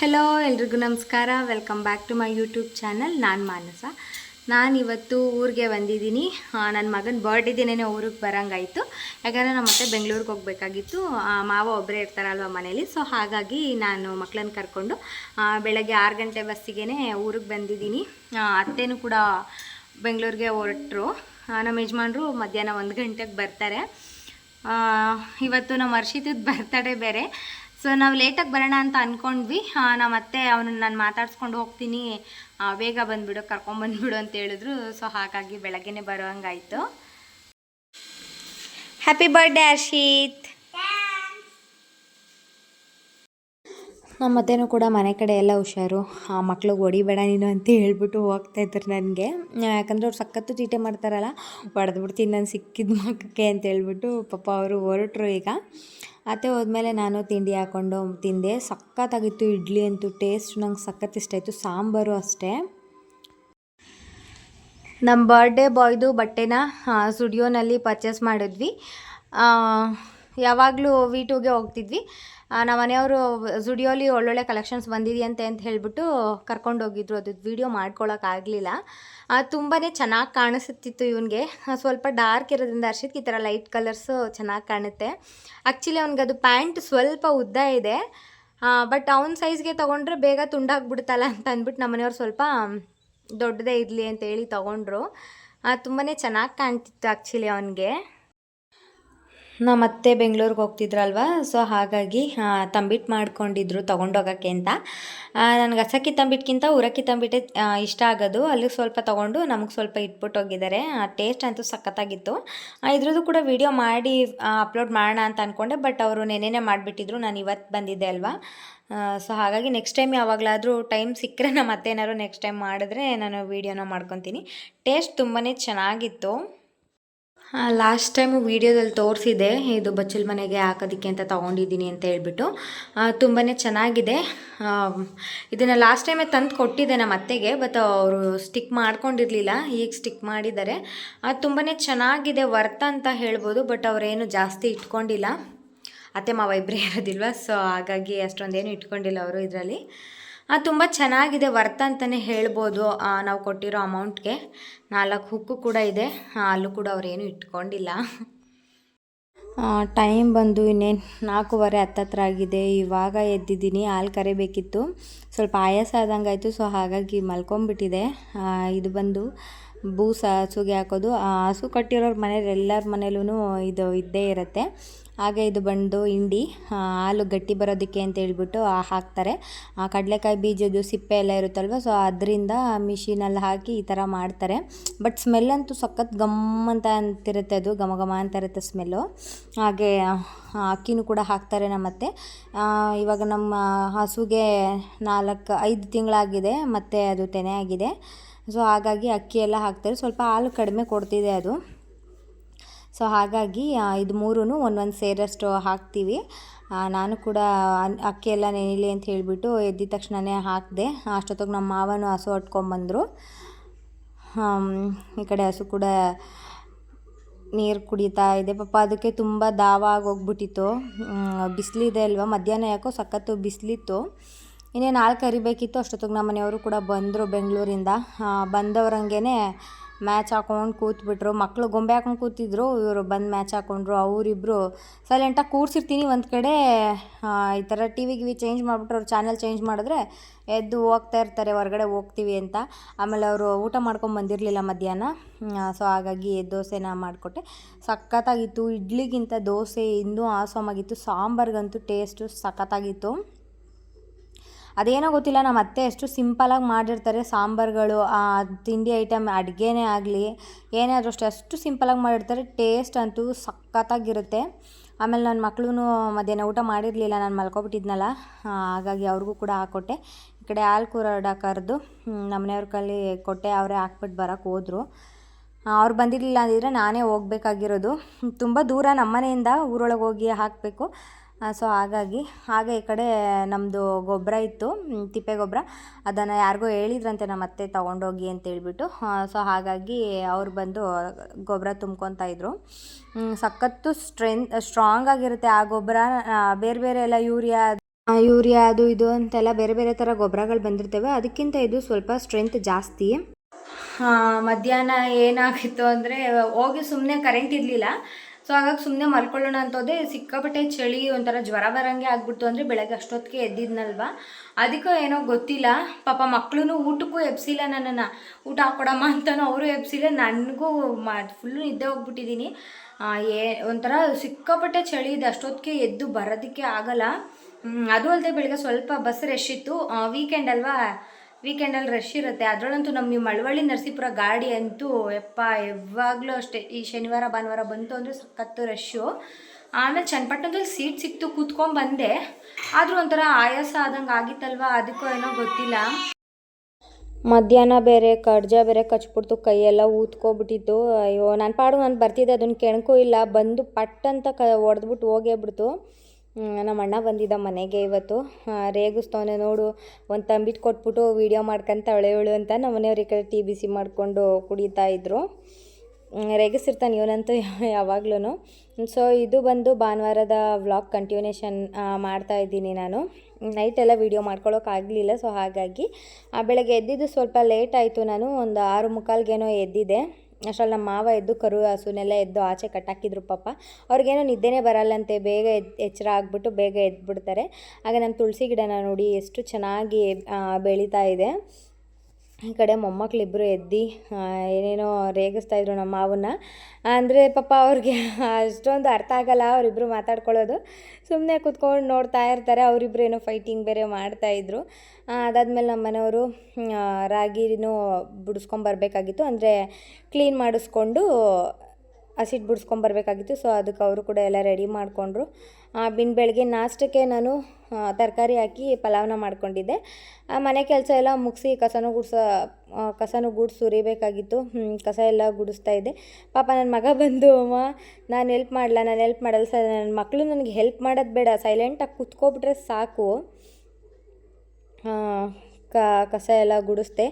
Hello ಎಲ್ರಿಗೂ ನಮಸ್ಕಾರ. Welcome back to my YouTube channel ನಾನು ಮಾನಸ. ನಾನು ಇವತ್ತು ಊರಿಗೆ ಬಂದಿದ್ದೀನಿ. ನನ್ನ ಮಗನ ಬರ್ಡೇ ದಿನೇ ಊರಿಗೆ ಬರೋಂಗಾಯಿತು. ಯಾಕಂದರೆ ನಮ್ಮ ಮತ್ತೆ ಬೆಂಗಳೂರಿಗೆ ಹೋಗಬೇಕಾಗಿತ್ತು. ಮಾವ ಒಬ್ಬರೇ ಇರ್ತಾರಲ್ವ ಮನೇಲಿ. ಸೊ ಹಾಗಾಗಿ ನಾನು ಮಕ್ಕಳನ್ನ ಕರ್ಕೊಂಡು ಬೆಳಗ್ಗೆ ಆರು ಗಂಟೆ ಬಸ್ಸಿಗೆ ಊರಿಗೆ ಬಂದಿದ್ದೀನಿ. ಅತ್ತೆನೂ ಕೂಡ ಬೆಂಗಳೂರಿಗೆ ಹೊರಟರು. ನಮ್ಮ ಯಜಮಾನ್ರು ಮಧ್ಯಾಹ್ನ ಒಂದು ಗಂಟೆಗೆ ಬರ್ತಾರೆ. ಇವತ್ತು ನಮ್ಮ ಹರ್ಷಿತದ ಬರ್ತಡೇ ಬೇರೆ. ಸೊ ನಾವು ಲೇಟಾಗಿ ಬರೋಣ ಅಂತ ಅಂದ್ಕೊಂಡ್ವಿ ನಾನು ಮತ್ತೆ ಅವನನ್ನು ನಾನು ಮಾತಾಡ್ಸ್ಕೊಂಡು ಹೋಗ್ತೀನಿ. ಬೇಗ ಬಂದುಬಿಡು ಕರ್ಕೊಂಬಂದ್ಬಿಡು ಅಂತ ಹೇಳಿದ್ರು. ಸೊ ಹಾಗಾಗಿ ಬೆಳಗ್ಗೆನೇ ಬರೋಂಗಾಯಿತು ಹ್ಯಾಪಿ ಬರ್ಡೇ ಹರ್ಷಿತ್ ನಮ್ಮ ಅತ್ತೆನೂ ಕೂಡ ಮನೆ ಕಡೆ ಎಲ್ಲ ಹುಷಾರು. ಆ ಮಕ್ಳಿಗೆ ಹೊಡಿಬೇಡ ನೀನು ಅಂತ ಹೇಳ್ಬಿಟ್ಟು ಹೋಗ್ತಾ ಇದ್ರು ನನಗೆ. ಯಾಕಂದರೆ ಅವ್ರು ಸಖತ್ತು ಚೀಟೆ ಮಾಡ್ತಾರಲ್ಲ, ಹೊಡೆದ್ಬಿಡ್ತೀನಿ ನಾನು ಸಿಕ್ಕಿದ ಮಕ್ಕಕ್ಕೆ ಅಂತ ಹೇಳ್ಬಿಟ್ಟು ಪಾಪ ಅವರು ಹೊರಟ್ರು ಈಗ. ಅತ್ತೆ ಹೋದ್ಮೇಲೆ ನಾನು ತಿಂಡಿ ಹಾಕ್ಕೊಂಡು ತಿಂದೆ. ಸಖತ್ತಾಗಿತ್ತು ಇಡ್ಲಿ ಅಂತೂ ಟೇಸ್ಟ್ ನಂಗೆ ಸಖತ್ ಇಷ್ಟ ಆಯಿತು. ಸಾಂಬಾರು ಅಷ್ಟೇ. ನಮ್ಮ ಬರ್ಡೇ ಬಾಯ್ದು ಬಟ್ಟೆನ ಸ್ಟುಡಿಯೋನಲ್ಲಿ ಪರ್ಚೇಸ್ ಮಾಡಿದ್ವಿ. ಯಾವಾಗಲೂ ವಿ ಟೂಗೆ ಹೋಗ್ತಿದ್ವಿ. ನಮ್ಮ ಮನೆಯವರು ಸ್ಟುಡಿಯೋಲಿ ಒಳ್ಳೊಳ್ಳೆ ಕಲೆಕ್ಷನ್ಸ್ ಬಂದಿದೆಯಂತೆ ಅಂತ ಹೇಳಿಬಿಟ್ಟು ಕರ್ಕೊಂಡೋಗಿದ್ರು ಅದು ವಿಡಿಯೋ ಮಾಡ್ಕೊಳಕ್ಕಾಗಲಿಲ್ಲ ತುಂಬಾ ಚೆನ್ನಾಗಿ ಕಾಣಿಸುತ್ತಿತ್ತು ಇವನಿಗೆ. ಸ್ವಲ್ಪ ಡಾರ್ಕ್ ಇರೋದ್ರಿಂದ ಹರ್ಷಿತ್ ಈ ಥರ ಲೈಟ್ ಕಲರ್ಸು ಚೆನ್ನಾಗಿ ಕಾಣುತ್ತೆ. ಆ್ಯಕ್ಚುಲಿ ಅವ್ನಿಗೆ ಅದು ಪ್ಯಾಂಟ್ ಸ್ವಲ್ಪ ಉದ್ದ ಇದೆ. ಬಟ್ ಅವ್ನ ಸೈಜ್ಗೆ ತೊಗೊಂಡ್ರೆ ಬೇಗ ತುಂಡಾಗ್ಬಿಡ್ತಲ್ಲ ಅಂತ ಅಂದ್ಬಿಟ್ಟು ನಮ್ಮ ಮನೆಯವ್ರು ಸ್ವಲ್ಪ ದೊಡ್ಡದೇ ಇರಲಿ ಅಂತ ಹೇಳಿ ತೊಗೊಂಡ್ರು. ತುಂಬಾ ಚೆನ್ನಾಗಿ ಕಾಣ್ತಿತ್ತು ಆ್ಯಕ್ಚುಲಿ ಅವನಿಗೆ. ನಮ್ಮ ಅತ್ತೆ ಬೆಂಗಳೂರಿಗೆ ಹೋಗ್ತಿದ್ರಲ್ವ? ಸೊ ಹಾಗಾಗಿ ತಂಬಿಟ್ ಮಾಡ್ಕೊಂಡಿದ್ರು ತೊಗೊಂಡೋಗೋಕ್ಕೆ ಅಂತ. ನನಗೆ ಹಸಕ್ಕಿ ತಂಬಿಟ್ಗಿಂತ ಉರಕ್ಕಿ ತಂಬಿಟ್ಟೆ ಇಷ್ಟ ಆಗೋದು. ಅಲ್ಲಿಗೆ ಸ್ವಲ್ಪ ತೊಗೊಂಡು ನಮಗೆ ಸ್ವಲ್ಪ ಇಟ್ಬಿಟ್ಟು ಹೋಗಿದ್ದಾರೆ. ಟೇಸ್ಟ್ ಅಂತೂ ಸಖತ್ತಾಗಿತ್ತು. ಇದ್ರದ್ದು ಕೂಡ ವಿಡಿಯೋ ಮಾಡಿ ಅಪ್ಲೋಡ್ ಮಾಡೋಣ ಅಂತ ಅಂದ್ಕೊಂಡೆ ಬಟ್ ಅವರು ನೆನೆನೇ ಮಾಡಿಬಿಟ್ಟಿದ್ರು. ನಾನು ಇವತ್ತು ಬಂದಿದ್ದೆ ಅಲ್ವಾ? ಸೊ ಹಾಗಾಗಿ ನೆಕ್ಸ್ಟ್ ಟೈಮ್ ಯಾವಾಗಲಾದರೂ ಟೈಮ್ ಸಿಕ್ಕರೆ ನಮ್ಮ ಅತ್ತೆ ಏನಾದ್ರು ನೆಕ್ಸ್ಟ್ ಟೈಮ್ ಮಾಡಿದ್ರೆ ನಾನು ವೀಡಿಯೋನ ಮಾಡ್ಕೊತೀನಿ. ಟೇಸ್ಟ್ ತುಂಬಾ ಚೆನ್ನಾಗಿತ್ತು. ಲಾಸ್ಟ್ ಟೈಮು ವೀಡಿಯೋದಲ್ಲಿ ತೋರಿಸಿದೆ ಇದು ಬಚ್ಚಲ್ ಮನೆಗೆ ಹಾಕೋದಕ್ಕೆ ಅಂತ ತೊಗೊಂಡಿದ್ದೀನಿ ಅಂತ ಹೇಳ್ಬಿಟ್ಟು. ತುಂಬಾ ಚೆನ್ನಾಗಿದೆ. ಇದನ್ನು ಲಾಸ್ಟ್ ಟೈಮೇ ತಂದು ಕೊಟ್ಟಿದ್ದೆ ನಮ್ಮ ಅತ್ತೆಗೆ ಬಟ್ ಅವರು ಸ್ಟಿಕ್ ಮಾಡ್ಕೊಂಡಿರಲಿಲ್ಲ ಈಗ ಸ್ಟಿಕ್ ಮಾಡಿದ್ದಾರೆ. ತುಂಬಾ ಚೆನ್ನಾಗಿದೆ ವರ್ತ್ ಅಂತ ಹೇಳ್ಬೋದು ಬಟ್ ಅವರೇನು ಜಾಸ್ತಿ ಇಟ್ಕೊಂಡಿಲ್ಲ. ಅತ್ತೆ ಮಾವ ಇಬ್ಬರೇ ಇರೋದಿಲ್ವ ಸೊ ಹಾಗಾಗಿ ಅಷ್ಟೊಂದೇನು ಇಟ್ಕೊಂಡಿಲ್ಲ ಅವರು ಇದರಲ್ಲಿ. ತುಂಬ ಚೆನ್ನಾಗಿದೆ ವರ್ತ್ ಅಂತಲೇ ಹೇಳ್ಬೋದು. ನಾವು ಕೊಟ್ಟಿರೋ ಅಮೌಂಟ್ಗೆ ನಾಲ್ಕು ಹುಕ್ಕು ಕೂಡ ಇದೆ. ಅಲ್ಲೂ ಕೂಡ ಅವರೇನು ಇಟ್ಕೊಂಡಿಲ್ಲ. ಟೈಮ್ ಬಂದು ಇನ್ನೇನು ನಾಲ್ಕೂವರೆ ಹತ್ತತ್ರ ಆಗಿದೆ. ಇವಾಗ ಎದ್ದಿದ್ದೀನಿ. ಹಾಲು ಕರಿಬೇಕಿತ್ತು. ಸ್ವಲ್ಪ ಆಯಾಸ ಆದಂಗೆ ಆಯಿತು ಸೊ ಹಾಗಾಗಿ ಮಲ್ಕೊಂಬಿಟ್ಟಿದೆ. ಇದು ಬಂದು ಬೂಸ, ಹಸುಗೆ ಹಾಕೋದು. ಹಸು ಕಟ್ಟಿರೋರ ಮನೇಲಿ ಎಲ್ಲರ ಮನೇಲೂ ಇದು ಇದ್ದೇ ಇರುತ್ತೆ. ಹಾಗೆ ಇದು ಬಂದು ಹಿಂಡಿ ಹಾಲು ಗಟ್ಟಿ ಬರೋದಕ್ಕೆ ಅಂತ ಹೇಳ್ಬಿಟ್ಟು ಹಾಕ್ತಾರೆ. ಕಡಲೆಕಾಯಿ ಬೀಜದ್ದು ಸಿಪ್ಪೆ ಎಲ್ಲ ಇರುತ್ತಲ್ವ ಸೊ ಅದರಿಂದ ಮಿಷಿನಲ್ಲಿ ಹಾಕಿ ಈ ಥರ ಮಾಡ್ತಾರೆ. ಬಟ್ ಸ್ಮೆಲ್ ಅಂತೂ ಸಖತ್ ಗಮ್ ಅಂತ ಅಂತಿರುತ್ತೆ ಅದು, ಘಮ ಘಮ ಅಂತ ಇರುತ್ತೆ ಸ್ಮೆಲ್ಲು ಹಾಗೆ ಅಕ್ಕಿನೂ ಕೂಡ ಹಾಕ್ತಾರೆ ನಮ್ಮತ್ತೆ ಇವಾಗ ನಮ್ಮ ಹಸುಗೆ ನಾಲ್ಕು, ಐದು ತಿಂಗಳಾಗಿದೆ, ಮತ್ತು ಅದು ತೆನೆ ಆಗಿದೆ ಸೊ ಹಾಗಾಗಿ ಅಕ್ಕಿ ಎಲ್ಲ ಹಾಕ್ತಾರೆ. ಸ್ವಲ್ಪ ಹಾಲು ಕಡಿಮೆ ಕೊಡ್ತಿದೆ ಅದು. ಸೊ ಹಾಗಾಗಿ ಇದು ಮೂರೂ ಒಂದೊಂದು ಸೇರಷ್ಟು ಹಾಕ್ತೀವಿ. ನಾನು ಕೂಡ ಅಕ್ಕಿ ಎಲ್ಲ ನೆನಿಲಿ ಅಂತ ಹೇಳಿಬಿಟ್ಟು ಎದ್ದಿದ ತಕ್ಷಣವೇ ಹಾಕಿದೆ. ಅಷ್ಟೊತ್ತಿಗೆ ನಮ್ಮ ಮಾವನು ಹಸು ಹೊಟ್ಕೊಂಬಂದರು. ಈ ಕಡೆ ಹಸು ಕೂಡ ನೀರು ಕುಡಿತಾ ಇದೆ. ಪಾಪ ಅದಕ್ಕೆ ತುಂಬ ದಾವ ಆಗೋಗ್ಬಿಟ್ಟಿತ್ತು. ಬಿಸಿಲಿದೆ ಅಲ್ವಾ? ಮಧ್ಯಾಹ್ನ ಯಾಕೋ ಸಖತ್ತು ಬಿಸಿಲಿತ್ತು. ಇನ್ನೇನು ಹಾಲು ಕರಿಬೇಕಿತ್ತು. ಅಷ್ಟೊತ್ತಿಗೆ ನಮ್ಮ ಮನೆಯವರು ಕೂಡ ಬಂದರು ಬೆಂಗಳೂರಿಂದ. ಬಂದವ್ರಂಗೆ ಮ್ಯಾಚ್ ಹಾಕೊಂಡು ಕೂತ್ಬಿಟ್ರು. ಮಕ್ಕಳು ಗೊಂಬೆ ಹಾಕೊಂಡು ಕೂತಿದ್ರು. ಇವರು ಬಂದು ಮ್ಯಾಚ್ ಹಾಕೊಂಡ್ರು. ಅವರಿಬ್ಬರು ಸೈಲೆಂಟಾಗಿ ಕೂರ್ಸಿರ್ತೀನಿ ಒಂದು ಕಡೆ. ಈ ಥರ ಟಿ ವಿ ಗಿವಿ ಚೇಂಜ್ ಮಾಡಿಬಿಟ್ರು ಅವ್ರು ಚಾನಲ್ ಚೇಂಜ್ ಮಾಡಿದ್ರೆ ಎದ್ದು ಹೋಗ್ತಾ ಇರ್ತಾರೆ, ಹೊರಗಡೆ ಹೋಗ್ತೀವಿ ಅಂತ. ಆಮೇಲೆ ಅವರು ಊಟ ಮಾಡ್ಕೊಂಡು ಬಂದಿರಲಿಲ್ಲ ಮಧ್ಯಾಹ್ನ. ಸೊ ಹಾಗಾಗಿ ದೋಸೆನ ಮಾಡಿಕೊಟ್ಟೆ. ಸಖತ್ತಾಗಿತ್ತು. ಇಡ್ಲಿಗಿಂತ ದೋಸೆ ಇನ್ನೂ ಆಸಮಾಗಿತ್ತು ಸಾಂಬಾರ್ಗಂತೂ ಟೇಸ್ಟು ಸಖತ್ತಾಗಿತ್ತು. ಅದೇನೋ ಗೊತ್ತಿಲ್ಲ, ನಮ್ಮ ಅತ್ತೆ ಎಷ್ಟು ಸಿಂಪಲಾಗಿ ಮಾಡಿರ್ತಾರೆ ಸಾಂಬಾರುಗಳು, ಆ ತಿಂಡಿ ಐಟಮ್ ಅಡುಗೆನೇ ಆಗಲಿ, ಏನೇ ಆದರೂ ಅಷ್ಟೇ ಅಷ್ಟು ಸಿಂಪಲಾಗಿ ಮಾಡಿರ್ತಾರೆ ಟೇಸ್ಟ್ ಅಂತೂ ಸಖತ್ತಾಗಿರುತ್ತೆ. ಆಮೇಲೆ ನನ್ನ ಮಕ್ಕಳು ಮಧ್ಯಾಹ್ನ ಊಟ ಮಾಡಿರಲಿಲ್ಲ, ನಾನು ಮಲ್ಕೊಬಿಟ್ಟಿದ್ನಲ್ಲ ಹಾಗಾಗಿ ಅವ್ರಿಗೂ ಕೂಡ ಹಾಕ್ಕೊಟ್ಟೆ ಈ ಕಡೆ ಹಾಲು ನಮ್ಮ ಮನೆಯವ್ರ ಕೈಲಿ ಕೊಟ್ಟೆ, ಅವರೇ ಹಾಕ್ಬಿಟ್ಟು ಬರೋಕ್ಕೆ ಹೋದರು. ಅವ್ರು ಬಂದಿರಲಿಲ್ಲ ಅಂದಿದ್ರೆ ನಾನೇ ಹೋಗ್ಬೇಕಾಗಿರೋದು. ತುಂಬ ದೂರ ನಮ್ಮನೆಯಿಂದ ಊರೊಳಗೆ ಹೋಗಿ ಹಾಕಬೇಕು. ಸೊ ಹಾಗಾಗಿ, ಹಾಗೆ ಈ ಕಡೆ ನಮ್ಮದು ಗೊಬ್ಬರ ಇತ್ತು ತಿಪ್ಪೆ ಗೊಬ್ಬರ. ಅದನ್ನು ಯಾರಿಗೋ ಹೇಳಿದ್ರಂತೆ ನಮ್ಮ ಅತ್ತೆ ತೊಗೊಂಡೋಗಿ ಅಂತ ಹೇಳ್ಬಿಟ್ಟು. ಸೊ ಹಾಗಾಗಿ ಅವ್ರು ಬಂದು ಗೊಬ್ಬರ ತುಂಬ್ಕೊತಾ ಇದ್ರು. ಸಖತ್ತು ಸ್ಟ್ರೆಂತ್ ಸ್ಟ್ರಾಂಗ್ ಆಗಿರುತ್ತೆ ಆ ಗೊಬ್ಬರ. ಬೇರೆ ಬೇರೆ ಎಲ್ಲ ಯೂರಿಯಾ ಯೂರಿಯಾ ಅದು ಇದು ಅಂತೆಲ್ಲ ಬೇರೆ ಬೇರೆ ಥರ ಗೊಬ್ಬರಗಳು ಬಂದಿರ್ತವೆ. ಅದಕ್ಕಿಂತ ಇದು ಸ್ವಲ್ಪ ಸ್ಟ್ರೆಂತ್ ಜಾಸ್ತಿ. ಮಧ್ಯಾಹ್ನ ಏನಾಗಿತ್ತು ಅಂದರೆ, ಹೋಗಿ ಸುಮ್ಮನೆ ಕರೆಂಟ್ ಇರಲಿಲ್ಲ. ಸೊ ಹಾಗಾಗಿ ಸುಮ್ಮನೆ ಮಲ್ಕೊಳ್ಳೋಣ ಅಂತೋದೆ ಸಿಕ್ಕಾಪಟ್ಟೆ ಚಳಿ, ಒಂಥರ ಜ್ವರ ಬರೋಂಗೆ ಆಗ್ಬಿಡ್ತು ಅಂದರೆ ಬೆಳಗ್ಗೆ ಅಷ್ಟೊತ್ತಿಗೆ ಎದ್ದಿದ್ನಲ್ವ. ಅದಕ್ಕೂ ಏನೋ ಗೊತ್ತಿಲ್ಲ. ಪಾಪ ಮಕ್ಕಳು ಊಟಕ್ಕೂ ಎಬ್ಸಿಲ್ಲ ನನ್ನನ್ನು. ಊಟ ಹಾಕೊಡಮ್ಮ ಅಂತಲೂ ಅವರು ಎಬ್ಸಿಲ್ಲ. ನನಗೂ ಮಾ ಫುಲ್ಲು ನಿದ್ದೆ ಹೋಗ್ಬಿಟ್ಟಿದ್ದೀನಿ ಏ, ಒಂಥರ ಸಿಕ್ಕಾಪಟ್ಟೆ ಚಳಿ ಇದೆ. ಅಷ್ಟೊತ್ತಿಗೆ ಎದ್ದು ಬರೋದಕ್ಕೆ ಆಗಲ್ಲ. ಅದು ಅಲ್ಲದೆ ಬೆಳಗ್ಗೆ ಸ್ವಲ್ಪ ಬಸ್ ರಶ್ ಇತ್ತು. ವೀಕೆಂಡ್ ಅಲ್ವಾ? ವೀಕೆಂಡಲ್ಲಿ ರಶ್ ಇರುತ್ತೆ. ಅದರಲ್ಲಂತೂ ನಮ್ಮ ಈ ಮಳವಳ್ಳಿ ನರಸೀಪುರ ಗಾಡಿ ಅಂತೂ ಯಪ್ಪ ಯಾವಾಗಲೂ ಅಷ್ಟೇ. ಈ ಶನಿವಾರ ಭಾನುವಾರ ಬಂತು ಅಂದರೆ ಸಖತ್ತು ರಶ್ಶು ಆಮೇಲೆ ಚನ್ನಪಟ್ಟಣದಲ್ಲಿ ಸೀಟ್ ಸಿಕ್ತು ಕೂತ್ಕೊಂಡು ಬಂದೆ. ಆದರೂ ಒಂಥರ ಆಯಾಸ ಆದಂಗೆ ಆಗಿತ್ತಲ್ವ? ಅದಕ್ಕೂ ಏನೋ ಗೊತ್ತಿಲ್ಲ. ಮಧ್ಯಾಹ್ನ ಬೇರೆ ಕಡ್ಜ ಬೇರೆ ಕಚ್ಬಿಡ್ತು ಕೈಯೆಲ್ಲ ಊದ್ಕೊಬಿಟ್ಟಿತ್ತು. ಅಯ್ಯೋ ನನ್ನ ಪಾಡು ನಾನು ಬರ್ತಿದ್ದೆ ಅದನ್ನು ಕೆಣಕೂ ಇಲ್ಲ. ಬಂದು ಪಟ್ಟಂತ ಕ ಹೊಡೆದ್ಬಿಟ್ಟು ಹೋಗೇ ಬಿಡ್ತು. ಹ್ಮ್, ನಮ್ಮ ಅಣ್ಣ ಬಂದಿದ್ದ ಮನೆಗೆ ಇವತ್ತು. ರೇಗಿಸ್ತವನೆ ನೋಡು, ಒಂದು ತಂಬಿಟ್ಟು ಕೊಟ್ಬಿಟ್ಟು ವೀಡಿಯೋ ಮಾಡ್ಕೊಂತಾವಳೆ ಅವಳು ಅಂತ ನಮ್ಮ ಮನೆಯವ್ರ ಈ ಕಡೆ ಟೀ ಬಿಸಿ ಮಾಡಿಕೊಂಡು ಕುಡಿತಾ ಇದ್ರು. ರೇಗಿಸಿರ್ತಾನೆ ಇವನಂತೂ ಯಾವಾಗ್ಲೂ ಸೊ ಇದು ಬಂದು ಭಾನುವಾರದ ವ್ಲಾಗ್ ಕಂಟಿನ್ಯೂಷನ್ ಮಾಡ್ತಾ ಇದ್ದೀನಿ ನಾನು. ನೈಟ್ ಎಲ್ಲ ವೀಡಿಯೋ ಮಾಡ್ಕೊಳ್ಳೋಕ್ಕಾಗಲಿಲ್ಲ ಸೊ ಹಾಗಾಗಿ. ಆ, ಬೆಳಗ್ಗೆ ಎದ್ದಿದ್ದು ಸ್ವಲ್ಪ ಲೇಟ್ ಆಯಿತು ನಾನು, ಒಂದು ಆರು ಮುಕ್ಕಾಲ್ಗೇನೋ ಎದ್ದಿದ್ದೆ ಅಷ್ಟ್ರಲ್ಲಿ ನಮ್ಮ ಮಾವ ಎದ್ದು ಕರು ಹಸುನೆಲ್ಲ ಎದ್ದು ಆಚೆ ಕಟ್ಟಾಕಿದ್ರು ಪಾಪ. ಅವ್ರಿಗೇನೋ ನಿದ್ದೆನೇ ಬರಲ್ಲಂತೆ, ಬೇಗ ಎದ್, ಎಚ್ಚರ ಆಗಿಬಿಟ್ಟು ಬೇಗ ಎದ್ಬಿಡ್ತಾರೆ. ಆಗ ನಮ್ಮ ತುಳಸಿ ಗಿಡನ ನೋಡಿ ಎಷ್ಟು ಚೆನ್ನಾಗಿ ಬೆಳೀತಾ ಇದೆ. ಈ ಕಡೆ ಮೊಮ್ಮಕ್ಕಳಿಬ್ಬರು ಎದ್ದು ಏನೇನೋ ರೇಗಿಸ್ತಾ ಇದ್ರು ನಮ್ಮ ಮಾವನ್ನ. ಅಂದರೆ ಪಾಪ ಅವ್ರಿಗೆ ಅಷ್ಟೊಂದು ಅರ್ಥ ಆಗಲ್ಲ ಅವರಿಬ್ಬರು ಮಾತಾಡ್ಕೊಳ್ಳೋದು. ಸುಮ್ಮನೆ ಕೂತ್ಕೊಂಡು ನೋಡ್ತಾ ಇರ್ತಾರೆ ಅವರಿಬ್ಬರು ಏನೋ ಫೈಟಿಂಗ್ ಬೇರೆ ಮಾಡ್ತಾಯಿದ್ರು ಅದಾದಮೇಲೆ ನಮ್ಮ ಮನೆಯವರು ರಾಗಿನೂ ಬಿಡಿಸ್ಕೊಂಬರ್ಬೇಕಾಗಿತ್ತು. ಅಂದರೆ ಕ್ಲೀನ್ ಮಾಡಿಸ್ಕೊಂಡು ಹಸಿಟ್ಟು ಬಿಡಿಸ್ಕೊಂಬರ್ಬೇಕಾಗಿತ್ತು. ಸೊ ಅದಕ್ಕೆ ಅವರು ಕೂಡ ಎಲ್ಲ ರೆಡಿ ಮಾಡಿಕೊಂಡ್ರು. ಬಿನ್ ಬೆಳಗ್ಗೆ ನಾಷ್ಟಕ್ಕೆ ನಾನು ತರಕಾರಿ ಹಾಕಿ ಪಲಾವ್ನ ಮಾಡ್ಕೊಂಡಿದ್ದೆ. ಆ, ಮನೆ ಕೆಲಸ ಎಲ್ಲ ಮುಗಿಸಿ ಕಸನೂ ಗುಡ್ಸ ಕಸನೂ ಗುಡ್ಸಿ ಸುರಿಬೇಕಾಗಿತ್ತು ಕಸ ಎಲ್ಲ ಗುಡಿಸ್ತಾ ಇದ್ದೆ. ಪಾಪ ನನ್ನ ಮಗ ಬಂದು ಅಮ್ಮ ನಾನು ಹೆಲ್ಪ್ ಮಾಡಲ್ಲ ನಾನು ಹೆಲ್ಪ್ ಮಾಡಲ್ಲ ಸರ್ ನನ್ನ ಮಕ್ಕಳು ನನಗೆ ಹೆಲ್ಪ್ ಮಾಡೋದು ಬೇಡ. ಸೈಲೆಂಟಾಗಿ ಕುತ್ಕೊಬಿಟ್ರೆ ಸಾಕು. ಕ ಕಸ ಎಲ್ಲ ಗುಡಿಸ್ದೆ.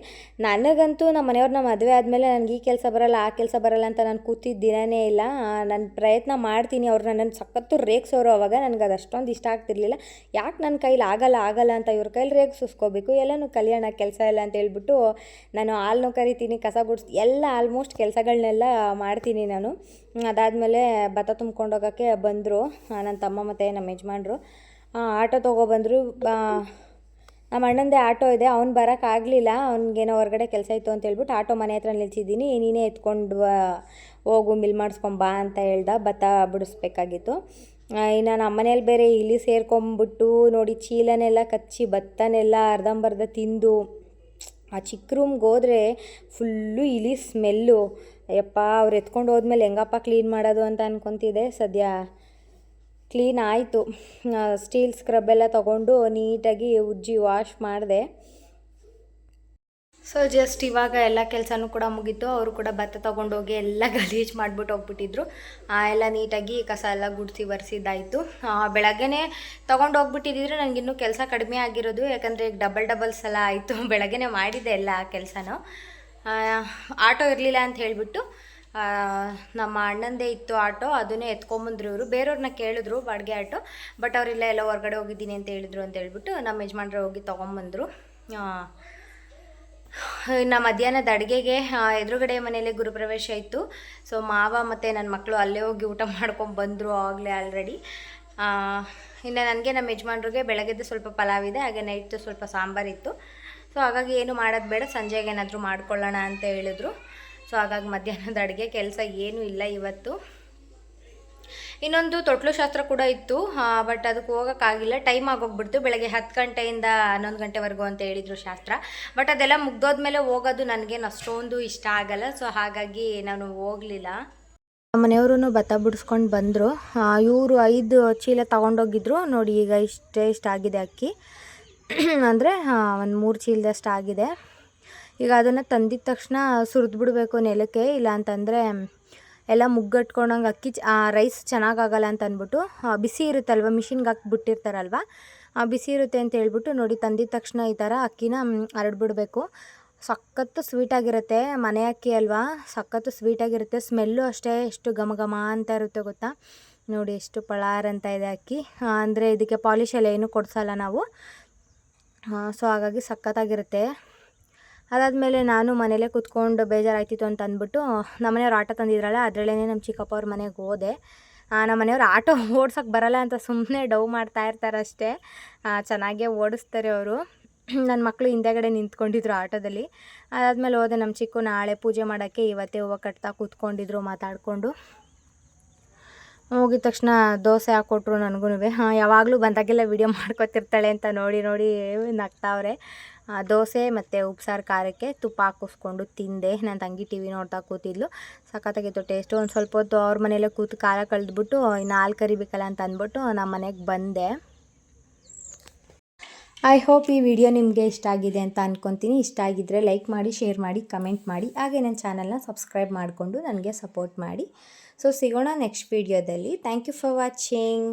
ನನಗಂತೂ ನಮ್ಮ ಮನೆಯವ್ರನ್ನ ಮದುವೆ ಆದಮೇಲೆ ನನಗೆ ಈ ಕೆಲಸ ಬರಲ್ಲ, ಆ ಕೆಲಸ ಬರಲ್ಲ ಅಂತ ನಾನು ಕೂತಿದ್ದ ದಿನವೇ ಇಲ್ಲ. ನಾನು ಪ್ರಯತ್ನ ಮಾಡ್ತೀನಿ ಅವ್ರು ನನ್ನನ್ನು ಸಖತ್ತು ರೇಗಿಸೋರು ಅವಾಗ, ನನಗೆ ಅದು ಅಷ್ಟೊಂದು ಇಷ್ಟ ಆಗ್ತಿರ್ಲಿಲ್ಲ. ಯಾಕೆ ನನ್ನ ಕೈಲಿ ಆಗಲ್ಲ ಆಗಲ್ಲ ಅಂತ ಇವ್ರ ಕೈಲಿ ರೇಗಿಸ್ಕೋಬೇಕು ಎಲ್ಲನೂ ಕಲಿಯೋಣ ಕೆಲಸ ಇಲ್ಲ ಅಂತ ಹೇಳ್ಬಿಟ್ಟು ನಾನು ಹಾಲನ್ನು ಕರಿತೀನಿ, ಕಸ ಗುಡಿಸ್, ಎಲ್ಲ ಆಲ್ಮೋಸ್ಟ್ ಕೆಲಸಗಳನ್ನೆಲ್ಲ ಮಾಡ್ತೀನಿ ನಾನು. ಅದಾದಮೇಲೆ ಭತ್ತ ತುಂಬ್ಕೊಂಡೋಗೋಕ್ಕೆ ಬಂದರು ನನ್ನ ತಮ್ಮ ಮತ್ತು ನಮ್ಮ ಯಜಮಾನ್ರು. ಆಟೋ ತೊಗೊಬಂದರು ನಮ್ಮ ಅಣ್ಣಂದೇ ಆಟೋ ಇದೆ, ಅವ್ನು ಬರೋಕ್ಕಾಗಲಿಲ್ಲ ಅವ್ನಿಗೇನೋ ಹೊರಗಡೆ ಕೆಲಸ ಇತ್ತು ಅಂತ ಹೇಳ್ಬಿಟ್ಟು ಆಟೋ ಮನೆ ಹತ್ರ ನಿಲ್ಸಿದ್ದೀನಿ, ನೀನೇ ಎತ್ಕೊಂಡು ಹೋಗು, ಮಿಲ್ ಮಾಡಿಸ್ಕೊಂಬಾ ಅಂತ ಹೇಳ್ದ, ಭತ್ತ ಬಿಡಿಸ್ಬೇಕಾಗಿತ್ತು. ಇನ್ನು ನಮ್ಮ ಮನೇಲಿ ಬೇರೆ ಇಲ್ಲಿ ಸೇರ್ಕೊಂಬಿಟ್ಟು ನೋಡಿ, ಚೀಲನೆಲ್ಲ ಕಚ್ಚಿ, ಭತ್ತನೆಲ್ಲ ಅರ್ಧಂಬರ್ಧ ತಿಂದು, ಆ ಚಿಕ್ಕ ರೂಮ್ಗೆ ಹೋದರೆ ಫುಲ್ಲು ಇಲಿ ಸ್ಮೆಲ್ಲು. ಯಪ್ಪ, ಅವ್ರು ಎತ್ಕೊಂಡು ಹೋದ್ಮೇಲೆ ಹೆಂಗಪ್ಪ ಕ್ಲೀನ್ ಮಾಡೋದು ಅಂತ ಅನ್ಕೊತಿದ್ದೆ, ಸದ್ಯ ಕ್ಲೀನ್ ಆಯಿತು. ಸ್ಟೀಲ್ ಸ್ಕ್ರಬ್ ಎಲ್ಲ ತೊಗೊಂಡು ನೀಟಾಗಿ ಉಜ್ಜಿ ವಾಶ್ ಮಾಡಿದೆ. ಸೊ ಜಸ್ಟ್ ಇವಾಗ ಎಲ್ಲ ಕೆಲಸನೂ ಕೂಡ ಮುಗೀತು. ಅವರು ಕೂಡ ಭತ್ತ ತೊಗೊಂಡೋಗಿ ಎಲ್ಲ ಗಲೀಜು ಮಾಡಿಬಿಟ್ಟು ಹೋಗ್ಬಿಟ್ಟಿದ್ರು. ಆ, ಎಲ್ಲ ನೀಟಾಗಿ ಕಸ ಎಲ್ಲ ಗುಡಿಸಿ ಒರೆಸಿದ್ದಾಯಿತು ಬೆಳಗ್ಗೆನೇ ತೊಗೊಂಡು ಹೋಗ್ಬಿಟ್ಟಿದ್ರೆ ನನಗಿನ್ನೂ ಕೆಲಸ ಕಡಿಮೆ ಆಗಿರೋದು. ಯಾಕಂದರೆ ಈಗ ಡಬಲ್ ಡಬಲ್ ಸಲ ಆಯಿತು. ಬೆಳಗ್ಗೆನೇ ಮಾಡಿದೆ ಎಲ್ಲ ಕೆಲಸನೂ. ಆಟೋ ಇರಲಿಲ್ಲ ಅಂತ ಹೇಳಿಬಿಟ್ಟು ನಮ್ಮ ಅಣ್ಣಂದೇ ಇತ್ತು ಆಟೋ, ಅದನ್ನೇ ಎತ್ಕೊಂಬಂದ್ರು ಇವರು. ಬೇರೆಯವ್ರನ್ನ ಕೇಳಿದ್ರು ಬಾಡಿಗೆ ಆಟೋ ಬಟ್ ಅವರಿಲ್ಲ, ಎಲ್ಲ ಹೊರಗಡೆ ಹೋಗಿದ್ದೀನಿ ಅಂತ ಹೇಳಿದ್ರು ಅಂತ ಹೇಳ್ಬಿಟ್ಟು ನಮ್ಮ ಯಜಮಾನ್ರು ಹೋಗಿ ತೊಗೊಂಬಂದರು. ಇನ್ನು ಮಧ್ಯಾಹ್ನದ ಅಡುಗೆಗೆ ಎದುರುಗಡೆ ಮನೆಯಲ್ಲೇ ಗುರುಪ್ರವೇಶ ಇತ್ತು. ಸೊ ಮಾವ ಮತ್ತು ನನ್ನ ಮಕ್ಕಳು ಅಲ್ಲೇ ಹೋಗಿ ಊಟ ಮಾಡ್ಕೊಂಡು ಬಂದರು ಆಗಲೇ ಆಲ್ರೆಡಿ ಇನ್ನು ನನಗೆ ನಮ್ಮ ಯಜಮಾನ್ರಿಗೆ ಬೆಳಗ್ಗೆದ್ದು ಸ್ವಲ್ಪ ಪಲಾವ್ ಇದೆ, ಹಾಗೆ ನೈಟ್ದು ಸ್ವಲ್ಪ ಸಾಂಬಾರಿತ್ತು ಸೊ ಹಾಗಾಗಿ ಏನು ಮಾಡೋದು ಬೇಡ, ಸಂಜೆಗೆ ಏನಾದರೂ ಮಾಡ್ಕೊಳ್ಳೋಣ ಅಂತ ಹೇಳಿದ್ರು. ಸೊ ಹಾಗಾಗಿ ಮಧ್ಯಾಹ್ನದ ಅಡುಗೆ, ಕೆಲಸ ಏನೂ ಇಲ್ಲ ಇವತ್ತು. ಇನ್ನೊಂದು ತೊಟ್ಲು ಶಾಸ್ತ್ರ ಕೂಡ ಇತ್ತು ಬಟ್ ಅದಕ್ಕೆ ಹೋಗೋಕ್ಕಾಗಿಲ್ಲ ಟೈಮ್ ಆಗೋಗ್ಬಿಡ್ತು. ಬೆಳಗ್ಗೆ ಹತ್ತು ಗಂಟೆಯಿಂದ ಹನ್ನೊಂದು ಗಂಟೆವರೆಗೂ ಅಂತ ಹೇಳಿದರು ಶಾಸ್ತ್ರ. ಬಟ್ ಅದೆಲ್ಲ ಮುಗ್ದೋದ್ಮೇಲೆ ಹೋಗೋದು ನನಗೇನು ಅಷ್ಟೊಂದು ಇಷ್ಟ ಆಗಲ್ಲ. ಸೊ ಹಾಗಾಗಿ ನಾನು ಹೋಗಲಿಲ್ಲ. ಮನೆಯವರು ಭತ್ತ ಬಿಡಿಸ್ಕೊಂಡು ಬಂದರು. ಇವರು ಐದು ಚೀಲ ತಗೊಂಡೋಗಿದ್ರು. ನೋಡಿ ಈಗ ಇಷ್ಟೇ ಇಷ್ಟ ಆಗಿದೆ ಅಕ್ಕಿ. ಅಂದರೆ ಒಂದು ಮೂರು ಚೀಲದಷ್ಟು ಆಗಿದೆ. ಈಗ ಅದನ್ನು ತಂದಿದ ತಕ್ಷಣ ಸುರಿದು ಬಿಡಬೇಕು ನೆಲಕ್ಕೆ ಇಲ್ಲ ಅಂತಂದರೆ ಎಲ್ಲ ಮುಗ್ಗಟ್ಕೊಂಡಂಗೆ ಅಕ್ಕಿ ರೈಸ್ ಚೆನ್ನಾಗಾಗಲ್ಲ ಅಂತ ಅಂದ್ಬಿಟ್ಟು ಬಿಸಿ ಇರುತ್ತಲ್ವ ಮಿಷಿನ್ಗೆ ಹಾಕಿ ಬಿಟ್ಟಿರ್ತಾರಲ್ವ ಬಿಸಿ ಇರುತ್ತೆ ಅಂತ ಹೇಳ್ಬಿಟ್ಟು ನೋಡಿ ತಂದಿದ ತಕ್ಷಣ ಈ ಥರ ಅಕ್ಕಿನ ಹರಡ್ಬಿಡ್ಬೇಕು ಸಖತ್ತು ಸ್ವೀಟಾಗಿರುತ್ತೆ ಮನೆ ಅಕ್ಕಿ ಅಲ್ವಾ, ಸಖತ್ತು ಸ್ವೀಟಾಗಿರುತ್ತೆ ಸ್ಮೆಲ್ಲು ಅಷ್ಟೇ ಎಷ್ಟು ಘಮ ಘಮ ಅಂತ ಇರುತ್ತೆ ಗೊತ್ತಾ? ನೋಡಿ ಎಷ್ಟು ಪಳಾರ್ ಅಂತ ಇದೆ ಅಕ್ಕಿ. ಅಂದರೆ ಇದಕ್ಕೆ ಪಾಲಿಶ್ ಎಲ್ಲ ಏನು ಕೊಡಿಸಲ್ಲ ನಾವು. ಸೊ ಹಾಗಾಗಿ ಸಖತ್ತಾಗಿರುತ್ತೆ. ಅದಾದಮೇಲೆ ನಾನು ಮನೇಲೇ ಕೂತ್ಕೊಂಡು ಬೇಜಾರಾಯ್ತಿತ್ತು ಅಂತ ಅಂದ್ಬಿಟ್ಟು ನಮ್ಮನೆಯವ್ರು ಆಟೋ ತಂದಿದ್ರಲ್ಲ ಅದರಲ್ಲೇ ನಮ್ಮ ಚಿಕ್ಕಪ್ಪ ಅವ್ರ ಮನೆಗೆ ಹೋದೆ. ನಮ್ಮ ಮನೆಯವ್ರು ಆಟೋ ಓಡ್ಸೋಕ್ಕೆ ಬರಲ್ಲ ಅಂತ ಸುಮ್ಮನೆ ಡವ್ ಮಾಡ್ತಾ ಇರ್ತಾರೆ ಅಷ್ಟೇ ಚೆನ್ನಾಗೇ ಓಡಿಸ್ತಾರೆ ಅವರು. ನನ್ನ ಮಕ್ಕಳು ಹಿಂದೆಗಡೆ ನಿಂತ್ಕೊಂಡಿದ್ರು ಆಟೋದಲ್ಲಿ. ಅದಾದಮೇಲೆ ಹೋದೆ ನಮ್ಮ ಚಿಕ್ಕು ನಾಳೆ ಪೂಜೆ ಮಾಡೋಕ್ಕೆ ಇವತ್ತೇ ಹೂವು ಕಟ್ತಾ ಕೂತ್ಕೊಂಡಿದ್ರು ಮಾತಾಡಿಕೊಂಡು. ಹೋಗಿದ ತಕ್ಷಣ ದೋಸೆ ಹಾಕ್ಕೊಟ್ರು ನನಗೂ ಹಾಂ, ಯಾವಾಗಲೂ ಬಂದಾಗೆಲ್ಲ ವಿಡಿಯೋ ಮಾಡ್ಕೊತಿರ್ತಾಳೆ ಅಂತ ನೋಡಿ ನೋಡಿ ನಗ್ತಾವ್ರೆ ದೋಸೆ ಮತ್ತು ಉಪ್ಸಾರು ಖಾರಕ್ಕೆ ತುಪ್ಪ ಹಾಕಿಸ್ಕೊಂಡು ತಿಂದೆ. ನನ್ನ ತಂಗಿ ಟಿ ವಿ ನೋಡ್ತಾ ಕೂತಿದ್ಲು. ಸಖತ್ತಾಗಿತ್ತು ಟೇಸ್ಟು ಒಂದು ಸ್ವಲ್ಪ ಹೊತ್ತು ಅವ್ರ ಮನೇಲೆ ಕೂತು ಖಾರ ಕಳೆದ್ಬಿಟ್ಟು ಇನ್ನು ಹಾಲು ಕರಿಬೇಕಲ್ಲ ಅಂತ ಅಂದ್ಬಿಟ್ಟು ನಮ್ಮ ಮನೆಗೆ ಬಂದೆ. ಐ ಹೋಪ್ ಈ ವಿಡಿಯೋ ನಿಮಗೆ ಇಷ್ಟ ಆಗಿದೆ ಅಂತ ಅಂದ್ಕೊತೀನಿ ಇಷ್ಟ ಆಗಿದ್ದರೆ ಲೈಕ್ ಮಾಡಿ ಶೇರ್ ಮಾಡಿ ಕಮೆಂಟ್ ಮಾಡಿ. ಹಾಗೆ ನನ್ನ ಚಾನಲ್ನ ಸಬ್ಸ್ಕ್ರೈಬ್ ಮಾಡಿಕೊಂಡು ನನಗೆ ಸಪೋರ್ಟ್ ಮಾಡಿ. ಸೊ ಸಿಗೋಣ ನೆಕ್ಸ್ಟ್ ವಿಡಿಯೋದಲ್ಲಿ ಥ್ಯಾಂಕ್ ಯು ಫಾರ್ ವಾಚಿಂಗ್